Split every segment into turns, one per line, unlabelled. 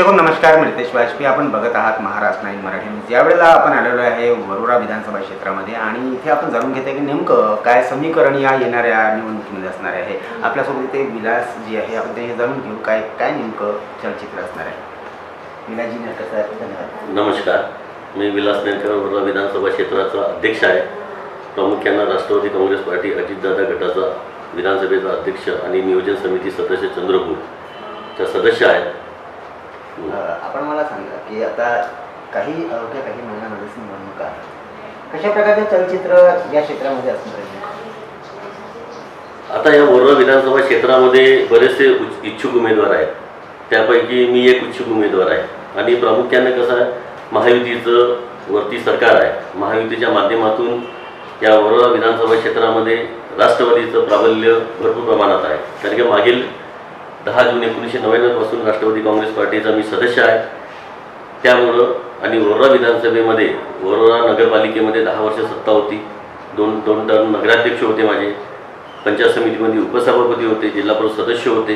प्रेक्षको नमस्कार. मी रितेश वाजपेयी. आपण बघत आहात महाराष्ट्र नाईन मराठी न्यूज. यावेळेला आपण आलेलो आहे वरोरा विधानसभा क्षेत्रामध्ये आणि इथे आपण जाणून घेतोय की नेमकं काय समीकरण या येणाऱ्या निवडणुकीमध्ये असणार आहे. आपल्यासोबत इथे विलास जी आहे. आपण ते जाणून घेऊ काय काय नेमकं चलचित्र असणार आहे. विलासजी नेमकं सर धन्यवाद.
नमस्कार. मी विलास नेरकर वरोरा विधानसभा क्षेत्राचा अध्यक्ष आहे. प्रामुख्यानं राष्ट्रवादी काँग्रेस पार्टी अजितदादा गटाचा विधानसभेचा अध्यक्ष आणि नियोजन समिती सदस्य चंद्रपूरच्या सदस्य आहे
आपण मला सांगा की आता काही अवघ्या काही महिन्यामध्येच निवडणूक आहे. कशा प्रकारचे चलचित्र या क्षेत्रामध्ये असणार आहे?
आता या वर्धा विधानसभा क्षेत्रामध्ये बरेचसे इच्छुक उमेदवार आहेत. त्यापैकी मी एक इच्छुक उमेदवार आहे. आणि प्रामुख्याने कसं आहे महायुतीचं वरती सरकार आहे. महायुतीच्या माध्यमातून या वरोरा विधानसभा क्षेत्रामध्ये राष्ट्रवादीचं प्राबल्य भरपूर प्रमाणात आहे. कारण की मागील दहा जून एकोणीसशे नव्याण्णवपासून राष्ट्रवादी काँग्रेस पार्टीचा मी सदस्य आहे. त्यामुळं आणि वरोरा विधानसभेमध्ये वरोरा नगरपालिकेमध्ये दहा वर्ष सत्ता होती. दोन दोन टर्म नगराध्यक्ष होते माझे. पंचायत समितीमध्ये उपसभापती होते जिल्हा परिषद सदस्य होते.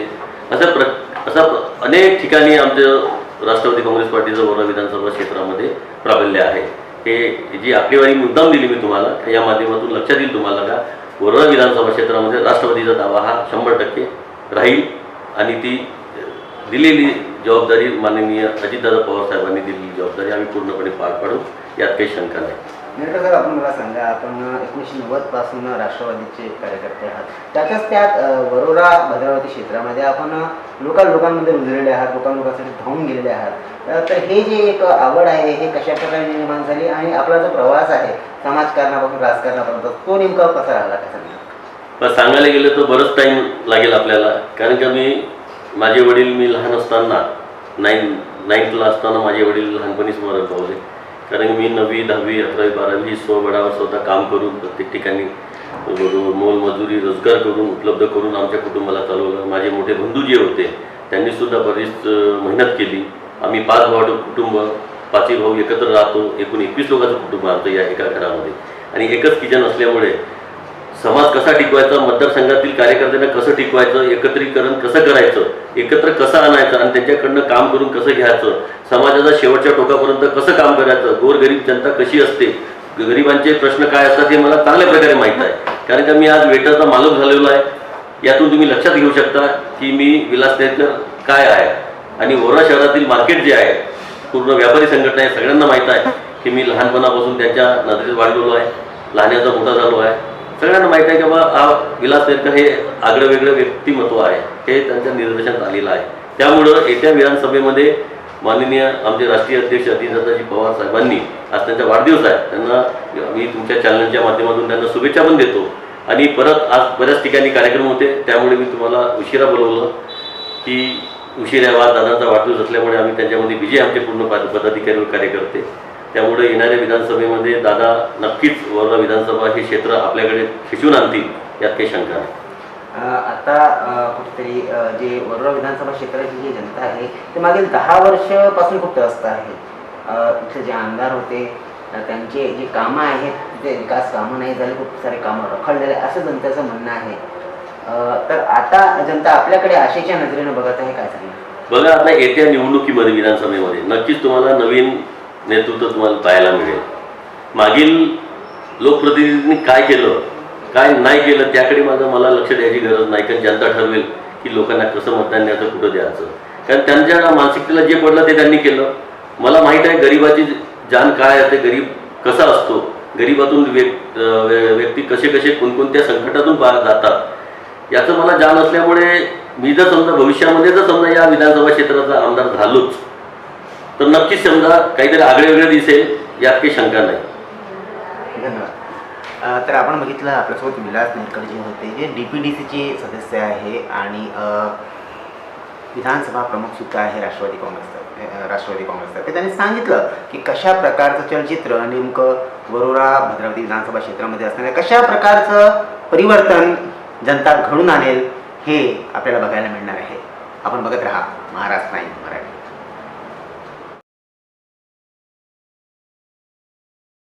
अशा प्र असा अनेक ठिकाणी आमचं राष्ट्रवादी काँग्रेस पार्टीचं वरोरा विधानसभा क्षेत्रामध्ये प्राबल्य आहे. हे जी आकडेवारी मुद्दाम दिली मी तुम्हाला या माध्यमातून लक्षात येईल तुम्हाला का? वरोरा विधानसभा क्षेत्रामध्ये राष्ट्रवादीचा दावा हा शंभर टक्के राहील. आणि ती दिलेली जबाबदारी माननीय अजितदादा पवार साहेबांनी दिलेली जबाबदारी आम्ही पूर्णपणे पार पाडू यात काही शंका नाही.
सर आपण मला सांगा आपण एकोणीसशे नव्वदपासून राष्ट्रवादीचे कार्यकर्ते आहात. त्याच्याच त्यात वरोरा भद्रावती क्षेत्रामध्ये आपण लोकां लोकांमध्ये रुजलेले आहात लोकां लोकांसाठी धावून गेलेले आहात. तर हे जे एक आवड आहे हे कशा प्रकारे निर्माण झाली आणि आपला जो प्रवास आहे समाजकारणापासून राजकारणापर्यंत तो नेमका कसा राहिला का सांगा
पण सांगायला गेलं तर बरंच टाईम लागेल आपल्याला. कारण का मी माझे वडील मी लहान असताना नाईन नाईन्थला असताना माझे वडील लहानपणीच मरण पावले कारण मी नववी दहावी अकरावी बारावी स्वबळावर स्वतः काम करून प्रत्येक ठिकाणी मोलमजुरी रोजगार करून उपलब्ध करून आमच्या कुटुंबाला चालवलं. माझे मोठे बंधू जे होते त्यांनीसुद्धा बरीच मेहनत केली. आम्ही पाच भाऊ कुटुंब पाचही भाऊ एकत्र राहतो. एकूण एकवीस लोकांचं कुटुंब आमचं या एका घरामध्ये. आणि एकच किचन असल्यामुळे समाज कसा टिकवायचा मतदारसंघातील कार्यकर्त्यांना कसं टिकवायचं एकत्रीकरण कसं करायचं एकत्र कसं आणायचं आणि त्यांच्याकडनं काम करून कसं घ्यायचं समाजाचा शेवटच्या टोकापर्यंत कसं काम करायचं गोरगरीब जनता कशी असते गरिबांचे प्रश्न काय असतात हे मला चांगल्या प्रकारे माहीत आहे. कारण का मी आज वेटरचा मालक झालेलो आहे. यातून तुम्ही लक्षात घेऊ शकता की मी विलास नेरकर काय आहे आणि ओरा शहरातील मार्केट जे आहे पूर्ण व्यापारी संघटना आहे सगळ्यांना माहीत आहे की मी लहानपणापासून त्यांच्या नजरेत वाढलेलो आहे लहान्याचा मोठा झालो आहे. सगळ्यांना माहीत आहे की बा हा विलास नेरकर हे आगळं वेगळं व्यक्तिमत्व आहे. हे त्यांच्या निदर्शनात आलेलं आहे. त्यामुळं येत्या विधानसभेमध्ये माननीय आमचे राष्ट्रीय अध्यक्ष अजितदादाजी पवार साहेबांनी आज त्यांचा वाढदिवस आहे त्यांना मी तुमच्या चॅनलच्या माध्यमातून त्यांना शुभेच्छा पण देतो. आणि परत आज बऱ्याच ठिकाणी कार्यक्रम होते त्यामुळे मी तुम्हाला उशिरा बोलवलं की उशिरा वा दादांचा वाढदिवस असल्यामुळे आम्ही त्यांच्यामध्ये विजय आमचे पूर्ण पदाधिकारी व कार्यकर्ते. त्यामुळे येणाऱ्या विधानसभेमध्ये दादा नक्कीच वर्धा विधानसभा हे क्षेत्र आपल्याकडे खिचून आणतील यात काही शंका नाही.
आता कुठेतरी जे वरोरा विधानसभा क्षेत्राची जी जनता आहे ते मागील दहा वर्षापासून खूप त्रस्त आहे. अ, इथले जे आमदार होते त्यांचे जे कामं आहेत ते विकास कामं नाही झाले खूप सारे कामं रखडलेले असं जनतेचं म्हणणं आहे. तर आता जनता आपल्याकडे आशेच्या नजरेनं बघत आहे काय सांगणार?
बघा आता येत्या निवडणुकीमध्ये विधानसभेमध्ये नक्कीच तुम्हाला नवीन नेतृत्व तुम्हाला पाहायला मिळेल. मागील लोकप्रतिनिधींनी काय केलं काय नाही केलं त्याकडे माझं मला लक्ष द्यायची गरज नाही. कारण जनता ठरवेल की लोकांना कसं मतदान द्यायचं कुठं द्यायचं. कारण त्यांच्या मानसिकतेला जे पडलं ते त्यांनी केलं. मला माहीत आहे गरिबाची जाण काय आहे ते गरीब कसा असतो? गरिबातून व्यक् व्य- व्यक्ती कसे कसे कोणकोणत्या संकटातून बाहेर जातात? याचं मला जाण असल्यामुळे मी जर समजा भविष्यामध्ये जर समजा या विधानसभा क्षेत्राचा आमदार झालोच तर नक्कीच समजा काहीतरी आगळे वेगळे दिसेल यात काही शंका नाही.
धन्यवाद. तर आपण बघितलं आपल्यासोबत विलास नेरकर जे होते जे डी पी डी सीचे सदस्य आहे आणि विधानसभा प्रमुख सुद्धा आहे राष्ट्रवादी काँग्रेसचा राष्ट्रवादी काँग्रेसचा त्यांनी सांगितलं की कशा प्रकारचं चलचित्र नेमकं वरोरा भद्रावती विधानसभा क्षेत्रामध्ये असणार कशा प्रकारचं परिवर्तन जनता घडून आणेल हे आपल्याला बघायला मिळणार आहे. आपण बघत राहा महाराष्ट्र नाईन